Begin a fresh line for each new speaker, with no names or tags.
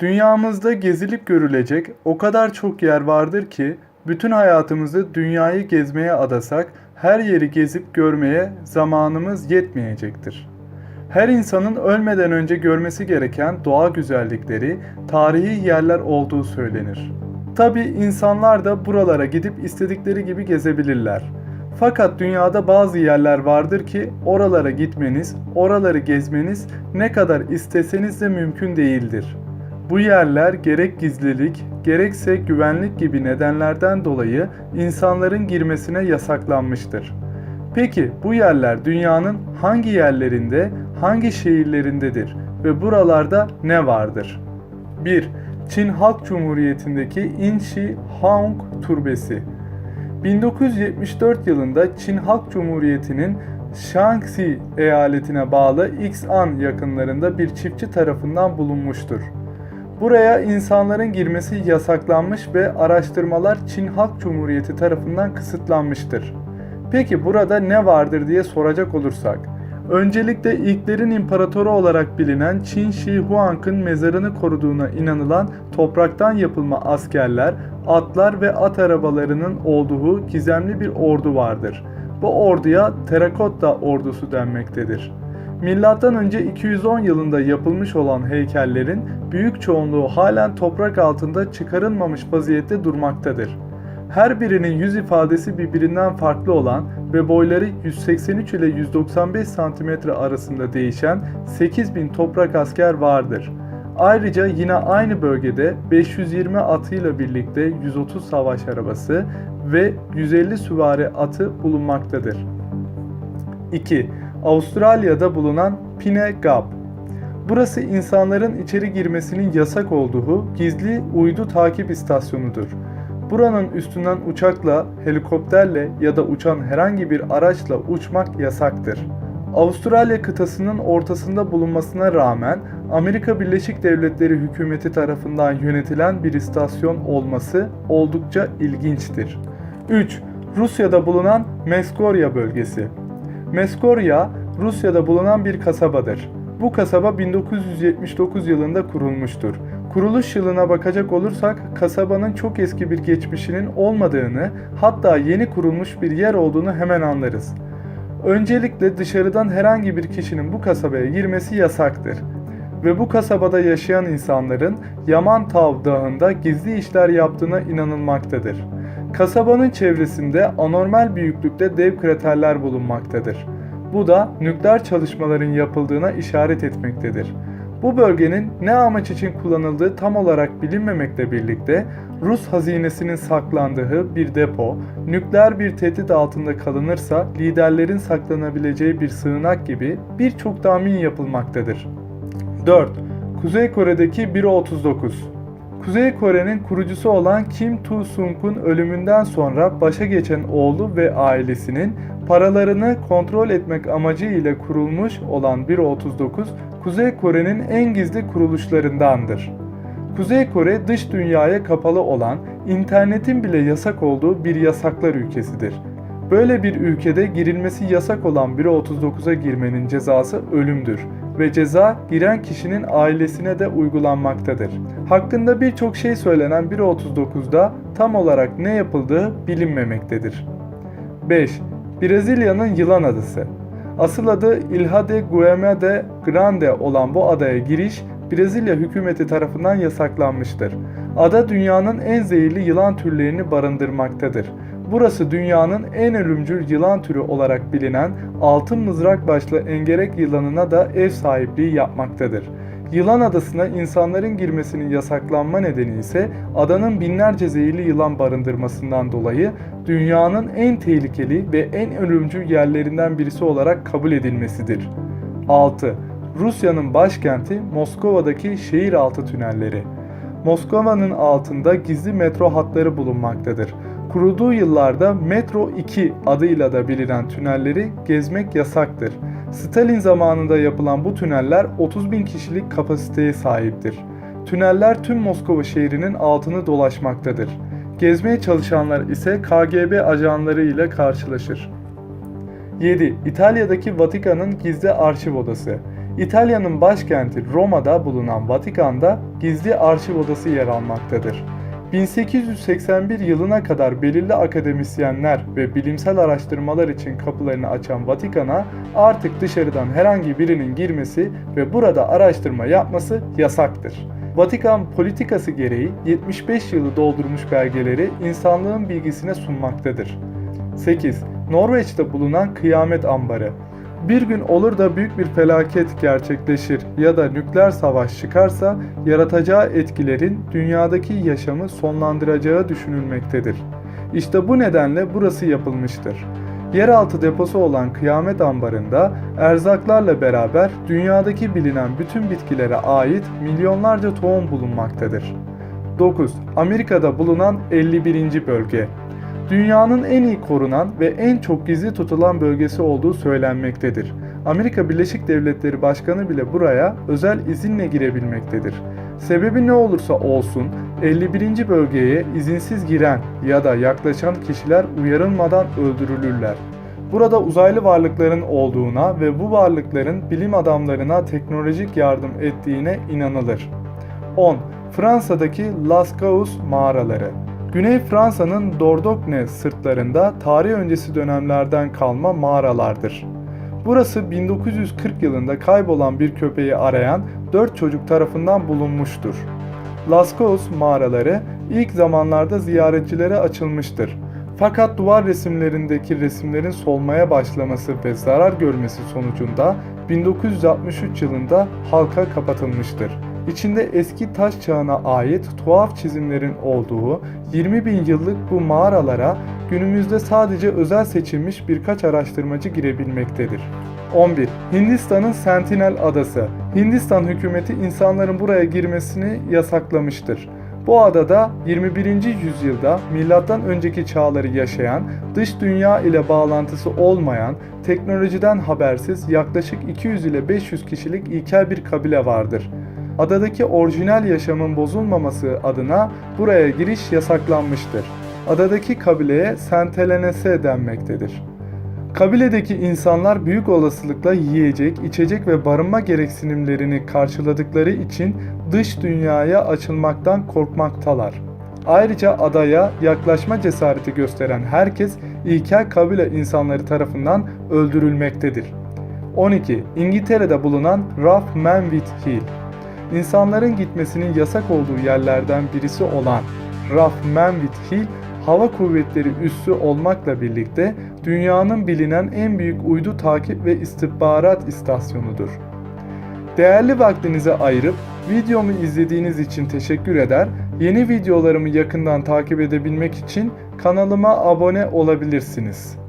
Dünyamızda gezilip görülecek o kadar çok yer vardır ki bütün hayatımızı dünyayı gezmeye adasak her yeri gezip görmeye zamanımız yetmeyecektir. Her insanın ölmeden önce görmesi gereken doğa güzellikleri, tarihi yerler olduğu söylenir. Tabi insanlar da buralara gidip istedikleri gibi gezebilirler. Fakat dünyada bazı yerler vardır ki oralara gitmeniz, oraları gezmeniz ne kadar isteseniz de mümkün değildir. Bu yerler gerek gizlilik, gerekse güvenlik gibi nedenlerden dolayı insanların girmesine yasaklanmıştır. Peki bu yerler dünyanın hangi yerlerinde, hangi şehirlerindedir ve buralarda ne vardır? 1. Çin Halk Cumhuriyeti'ndeki Inchi Haung Türbesi 1974 yılında Çin Halk Cumhuriyeti'nin Shaanxi eyaletine bağlı X'an yakınlarında bir çiftçi tarafından bulunmuştur. Buraya insanların girmesi yasaklanmış ve araştırmalar Çin Halk Cumhuriyeti tarafından kısıtlanmıştır. Peki burada ne vardır diye soracak olursak, öncelikle ilklerin imparatoru olarak bilinen Qin Shi Huang'ın mezarını koruduğuna inanılan topraktan yapılma askerler, atlar ve at arabalarının olduğu gizemli bir ordu vardır. Bu orduya Terakotta ordusu denmektedir. Milattan önce 210 yılında yapılmış olan heykellerin büyük çoğunluğu halen toprak altında çıkarılmamış vaziyette durmaktadır. Her birinin yüz ifadesi birbirinden farklı olan ve boyları 183 ile 195 cm arasında değişen 8000 toprak asker vardır. Ayrıca yine aynı bölgede 520 atıyla birlikte 130 savaş arabası ve 150 süvari atı bulunmaktadır. 2. Avustralya'da bulunan Pine Gap. Burası insanların içeri girmesinin yasak olduğu gizli uydu takip istasyonudur. Buranın üstünden uçakla, helikopterle ya da uçan herhangi bir araçla uçmak yasaktır. Avustralya kıtasının ortasında bulunmasına rağmen Amerika Birleşik Devletleri hükümeti tarafından yönetilen bir istasyon olması oldukça ilginçtir. 3. Rusya'da bulunan Meskorya bölgesi. Meskorya, Rusya'da bulunan bir kasabadır. Bu kasaba 1979 yılında kurulmuştur. Kuruluş yılına bakacak olursak kasabanın çok eski bir geçmişinin olmadığını, hatta yeni kurulmuş bir yer olduğunu hemen anlarız. Öncelikle dışarıdan herhangi bir kişinin bu kasabaya girmesi yasaktır. Ve bu kasabada yaşayan insanların Yaman Tav Dağı'nda gizli işler yaptığına inanılmaktadır. Kasabanın çevresinde anormal büyüklükte dev kraterler bulunmaktadır. Bu da nükleer çalışmaların yapıldığına işaret etmektedir. Bu bölgenin ne amaç için kullanıldığı tam olarak bilinmemekle birlikte Rus hazinesinin saklandığı bir depo, nükleer bir tehdit altında kalınırsa liderlerin saklanabileceği bir sığınak gibi birçok tahmin yapılmaktadır. 4. Kuzey Kore'deki 1.39 Kuzey Kore'nin kurucusu olan Kim Tu-sung'un ölümünden sonra başa geçen oğlu ve ailesinin paralarını kontrol etmek amacı ile kurulmuş olan 1.39 Kuzey Kore'nin en gizli kuruluşlarındandır. Kuzey Kore dış dünyaya kapalı olan, internetin bile yasak olduğu bir yasaklar ülkesidir. Böyle bir ülkede girilmesi yasak olan 1.39'a girmenin cezası ölümdür ve ceza giren kişinin ailesine de uygulanmaktadır. Hakkında birçok şey söylenen 1.39'da tam olarak ne yapıldığı bilinmemektedir. 5. Brezilya'nın Yılan Adası Asıl adı Ilha de Guema de Grande olan bu adaya giriş Brezilya hükümeti tarafından yasaklanmıştır. Ada dünyanın en zehirli yılan türlerini barındırmaktadır. Burası dünyanın en ölümcül yılan türü olarak bilinen altın mızrak başlı engerek yılanına da ev sahipliği yapmaktadır. Yılan adasına insanların girmesinin yasaklanma nedeni ise adanın binlerce zehirli yılan barındırmasından dolayı dünyanın en tehlikeli ve en ölümcül yerlerinden birisi olarak kabul edilmesidir. 6. Rusya'nın başkenti Moskova'daki şehir altı tünelleri. Moskova'nın altında gizli metro hatları bulunmaktadır. Kurulduğu yıllarda Metro 2 adıyla da bilinen tünelleri gezmek yasaktır. Stalin zamanında yapılan bu tüneller 30 bin kişilik kapasiteye sahiptir. Tüneller tüm Moskova şehrinin altını dolaşmaktadır. Gezmeye çalışanlar ise KGB ajanları ile karşılaşır. 7. İtalya'daki Vatikan'ın gizli arşiv odası. İtalya'nın başkenti Roma'da bulunan Vatikan'da gizli arşiv odası yer almaktadır. 1881 yılına kadar belirli akademisyenler ve bilimsel araştırmalar için kapılarını açan Vatikan'a artık dışarıdan herhangi birinin girmesi ve burada araştırma yapması yasaktır. Vatikan politikası gereği 75 yılı doldurmuş belgeleri insanlığın bilgisine sunmaktadır. 8. Norveç'te bulunan Kıyamet Ambarı bir gün olur da büyük bir felaket gerçekleşir ya da nükleer savaş çıkarsa yaratacağı etkilerin dünyadaki yaşamı sonlandıracağı düşünülmektedir. İşte bu nedenle burası yapılmıştır. Yeraltı deposu olan Kıyamet Ambarı'nda erzaklarla beraber dünyadaki bilinen bütün bitkilere ait milyonlarca tohum bulunmaktadır. 9. Amerika'da bulunan 51. bölge dünyanın en iyi korunan ve en çok gizli tutulan bölgesi olduğu söylenmektedir. Amerika Birleşik Devletleri Başkanı bile buraya özel izinle girebilmektedir. Sebebi ne olursa olsun 51. bölgeye izinsiz giren ya da yaklaşan kişiler uyarılmadan öldürülürler. Burada uzaylı varlıkların olduğuna ve bu varlıkların bilim adamlarına teknolojik yardım ettiğine inanılır. 10. Fransa'daki Lascaux mağaraları Güney Fransa'nın Dordogne sırtlarında tarih öncesi dönemlerden kalma mağaralardır. Burası 1940 yılında kaybolan bir köpeği arayan 4 çocuk tarafından bulunmuştur. Lascaux mağaraları ilk zamanlarda ziyaretçilere açılmıştır. Fakat duvar resimlerindeki resimlerin solmaya başlaması ve zarar görmesi sonucunda 1963 yılında halka kapatılmıştır. İçinde eski taş çağına ait tuhaf çizimlerin olduğu 20 bin yıllık bu mağaralara günümüzde sadece özel seçilmiş birkaç araştırmacı girebilmektedir. 11. Hindistan'ın Sentinel Adası Hindistan hükümeti insanların buraya girmesini yasaklamıştır. Bu adada 21. yüzyılda milattan önceki çağları yaşayan, dış dünya ile bağlantısı olmayan, teknolojiden habersiz yaklaşık 200 ile 500 kişilik ilkel bir kabile vardır. Adadaki orijinal yaşamın bozulmaması adına buraya giriş yasaklanmıştır. Adadaki kabileye Sentelenese denmektedir. Kabiledeki insanlar büyük olasılıkla yiyecek, içecek ve barınma gereksinimlerini karşıladıkları için dış dünyaya açılmaktan korkmaktalar. Ayrıca adaya yaklaşma cesareti gösteren herkes ilkel kabile insanları tarafından öldürülmektedir. 12. İngiltere'de bulunan Rough Manwith Hill İnsanların gitmesinin yasak olduğu yerlerden birisi olan Rough Manwith Hill hava kuvvetleri üssü olmakla birlikte dünyanın bilinen en büyük uydu takip ve istihbarat istasyonudur. Değerli vaktinizi ayırıp videomu izlediğiniz için teşekkür eder, yeni videolarımı yakından takip edebilmek için kanalıma abone olabilirsiniz.